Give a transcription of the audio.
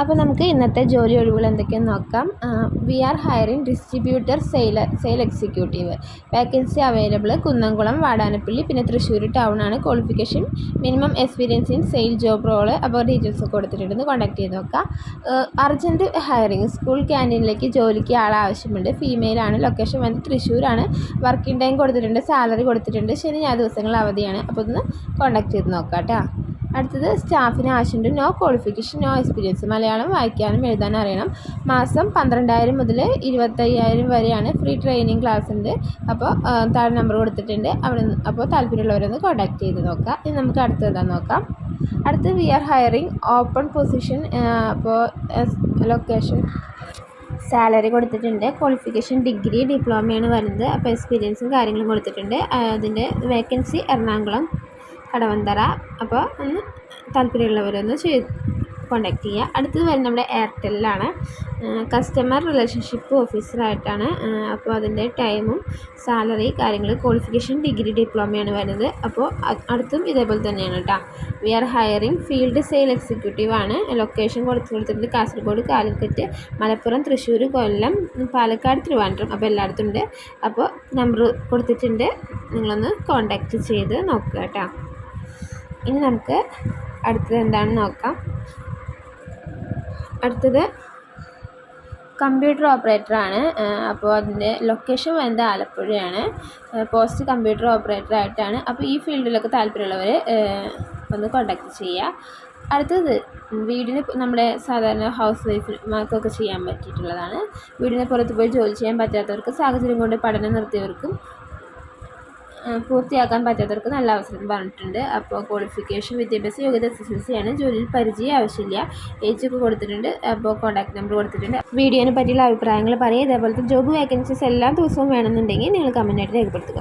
അപ്പോൾ നമുക്ക് ഇന്നത്തെ ജോലി ഒഴിവുകൾ എന്തൊക്കെയെന്ന് നോക്കാം. We are hiring distributor sailor sale executive vacancy available Kunnamkulam Vadanappally പിന്നെ തൃശ്ശൂർ ടൗൺ ആണ്. Qualification minimum experience in sale job role അപ്പോൾ ഡീറ്റെയിൽസ് കൊടുത്തിട്ടുണ്ട് കോൺടാക്ട് ചെയ്ത് നോക്കാം. അർജന്റ് ഹയറിംഗ് സ്കൂൾ ക്യാന്റീനിലേക്ക് ജോലിക്ക് ആൾ ആവശ്യമുണ്ട്. ഫീമെയിൽ ആണ് ലൊക്കേഷൻ വന്ന് തൃശ്ശൂരാണ്. വർക്കിംഗ് ടൈം കൊടുത്തിട്ടുണ്ട് സാലറി കൊടുത്തിട്ടുണ്ട്. ശനി ഞാൻ ദിവസങ്ങൾ അവധിയാണ്. അപ്പോൾ ഒന്ന് കോൺടാക്ട് ചെയ്ത് നോക്കാം കേട്ടോ അടുത്തത് സ്റ്റാഫിന് ആവശ്യമുണ്ട് no qualification no experience Malayalam വായിക്കാനും എഴുതാനും അറിയണം. മാസം പന്ത്രണ്ടായിരം മുതൽ ഇരുപത്തയ്യായിരം വരെയാണ് ഫ്രീ ട്രെയിനിങ് ക്ലാസ് ഉണ്ട്. അപ്പോൾ താഴെ നമ്പർ കൊടുത്തിട്ടുണ്ട്. അവിടെ അപ്പോൾ താല്പര്യമുള്ളവരൊന്ന് കോൺടാക്ട് ചെയ്ത് നോക്കാം. ഇനി നമുക്ക് അടുത്തതാണ് നോക്കാം. അടുത്ത് we are hiring open position അപ്പോൾ ലൊക്കേഷൻ സാലറി കൊടുത്തിട്ടുണ്ട്. ക്വാളിഫിക്കേഷൻ ഡിഗ്രി ഡിപ്ലോമയാണ് വരുന്നത്. അപ്പോൾ എക്സ്പീരിയൻസും കാര്യങ്ങളും കൊടുത്തിട്ടുണ്ട്. അതിന്റെ വേക്കൻസി എറണാകുളം. കടവന്തറ. അപ്പോൾ ഒന്ന് താല്പര്യമുള്ളവരൊന്ന് ചെയ്ത് കോണ്ടാക്ട് ചെയ്യുക. അടുത്തത് വരുന്നത് നമ്മുടെ എയർടെല്ലാണ് കസ്റ്റമർ റിലേഷൻഷിപ്പ് ഓഫീസറായിട്ടാണ് അപ്പോൾ അതിന്റെ ടൈമും സാലറി കാര്യങ്ങൾ ക്വാളിഫിക്കേഷൻ ഡിഗ്രി ഡിപ്ലോമയാണ് വരുന്നത്. അപ്പോൾ അടുത്തും ഇതേപോലെ തന്നെയാണ് കേട്ടോ we are hiring field sale എക്സിക്യൂട്ടീവാണ് location കൊടുത്തു കൊടുത്തിട്ടുണ്ട്. കാസർഗോഡ് കാലിക്കറ്റ് മലപ്പുറം തൃശ്ശൂർ കൊല്ലം പാലക്കാട് തിരുവനന്തപുരം. അപ്പോൾ എല്ലായിടത്തും ഉണ്ട്. അപ്പോൾ നമ്പർ കൊടുത്തിട്ടുണ്ട്. നിങ്ങളൊന്ന് കോണ്ടാക്റ്റ് ചെയ്ത് നോക്കുക കേട്ടോ ഇനി നമുക്ക് അടുത്തത് എന്താണെന്ന് നോക്കാം. അടുത്തത് കമ്പ്യൂട്ടർ ഓപ്പറേറ്ററാണ് അപ്പോൾ അതിന്റെ ലൊക്കേഷൻ വരുന്നത് ആലപ്പുഴയാണ്. പോസ്റ്റ് കമ്പ്യൂട്ടർ ഓപ്പറേറ്റർ ആയിട്ടാണ്. അപ്പോൾ ഈ ഫീൽഡിലൊക്കെ താല്പര്യമുള്ളവർ ഒന്ന് കോണ്ടാക്ട് ചെയ്യുക. അടുത്തത് വീടിന് നമ്മുടെ സാധാരണ ഹൗസ് വൈഫ്മാർക്കൊക്കെ ചെയ്യാൻ പറ്റിയിട്ടുള്ളതാണ്. വീടിന് പുറത്ത് പോയി ജോലി ചെയ്യാൻ പറ്റാത്തവർക്ക് സാഹചര്യം കൊണ്ട് പഠനം നിർത്തിയവർക്കും പൂർത്തിയാക്കാൻ പറ്റാത്തവർക്ക് നല്ല അവസരം പറഞ്ഞിട്ടുണ്ട്. അപ്പോൾ ക്വാളിഫിക്കേഷൻ വിദ്യാഭ്യാസ യോഗ്യത എസ് എസ് എൽ സി ആണ്. ജോലിയിൽ പരിചയം ആവശ്യമില്ല. ഏജ് ഒക്കെ കൊടുത്തിട്ടുണ്ട്. അപ്പോൾ കോൺടാക്ട് നമ്പർ കൊടുത്തിട്ടുണ്ട്. വീഡിയോനെ പറ്റിയുള്ള അഭിപ്രായങ്ങൾ പറയുക. ഇതേപോലത്തെ ജോബ് വേക്കൻസീസ് എല്ലാ ദിവസവും വേണമെന്നുണ്ടെങ്കിൽ നിങ്ങൾ കമന്റായിട്ട് രേഖപ്പെടുത്തുക.